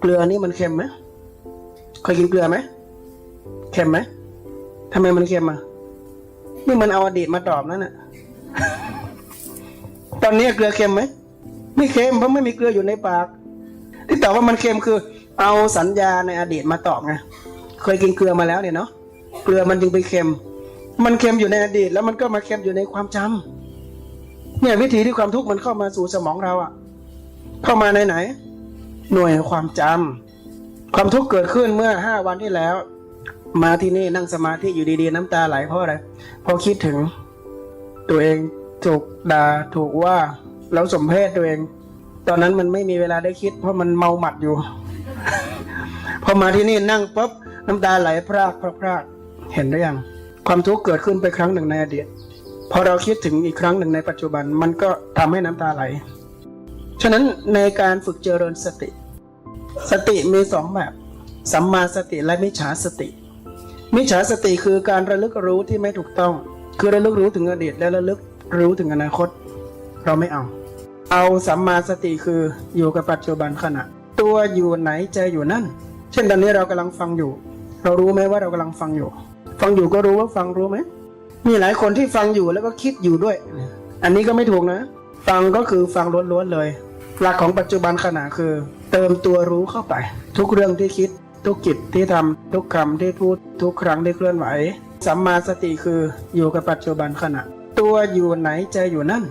เกลือนี่มันเค็มไหมเคยกินเกลือไหมเค็มไหมทำไมมันเค็มอะนี่มันเอาอดีตมาตอบนั่นน่ะ ตอนนี้เกลือเค็มไหมไม่เค็มเพราะไม่มีเกลืออยู่ในปาก ที่ตอบว่ามันเค็มคือ เอาสัญญาในอดีตมาตอบไงเคยกินเกลือมาแล้วเนี่ยเนาะเกลือมันจึงไปเค็ม มันเค็มอยู่ในอดีต แล้วมันก็มาเค็มอยู่ในความจำเนี่ยวิธีที่ความทุกข์มันเข้ามาสู่สมองเราอะเข้ามาในไหน หน่วยความจำความทุกข์เกิดขึ้นเมื่อห้าวันที่แล้ว มาที่นี่นั่งสมาธิอยู่ดีๆ น้ำตาไหลเพราะอะไรเพราะคิดถึง ตัวเองถูกด่าถูกว่าแล้วสมเพศตัวเอง ตอนนั้นมันไม่มีเวลาได้คิด เพราะมันเมาหมัดอยู่ พอมาที่นี่นั่งปุ๊บน้ำตาไหลพรากพรากพรากเห็นหรือยังความทุกข์เกิดขึ้นไปครั้งหนึ่งในอดีตพอเราคิดถึงอีกครั้งหนึ่งในปัจจุบันมันก็ทำให้น้ำตาไหล ฉะนั้นในการฝึกเจริญสติ สติมีสองแบบสัมมาสติและมิจฉาสติ มิจฉาสติคือการระลึกรู้ที่ไม่ถูกต้อง คือระลึกรู้ถึงอดีตและระลึกรู้ถึงอนาคต เราไม่เอา เอาสัมมาสติคืออยู่กับปัจจุบันขณะ ตัวอยู่ไหนใจอยู่นั่น เช่นตอนนี้เรากำลังฟังอยู่ เรารู้ไหมว่าเรากำลังฟังอยู่ ฟังอยู่ก็รู้ว่าฟังรู้ไหมมีหลายคนที่ฟังอยู่แล้วก็คิดอยู่ด้วย อันนี้ก็ไม่ถูกนะ ฟังก็คือฟังล้วนๆเลย หลักของปัจจุบันขณะคือ เติมตัวรู้เข้าไป ทุกเรื่องที่คิด ทุกกิจที่ทำทุกคำที่พูดทุกครั้งที่เคลื่อนไหวสัมมาสติคืออยู่กับปัจจุบันขณะ ตัวอยู่ไหนใจอยู่นั่น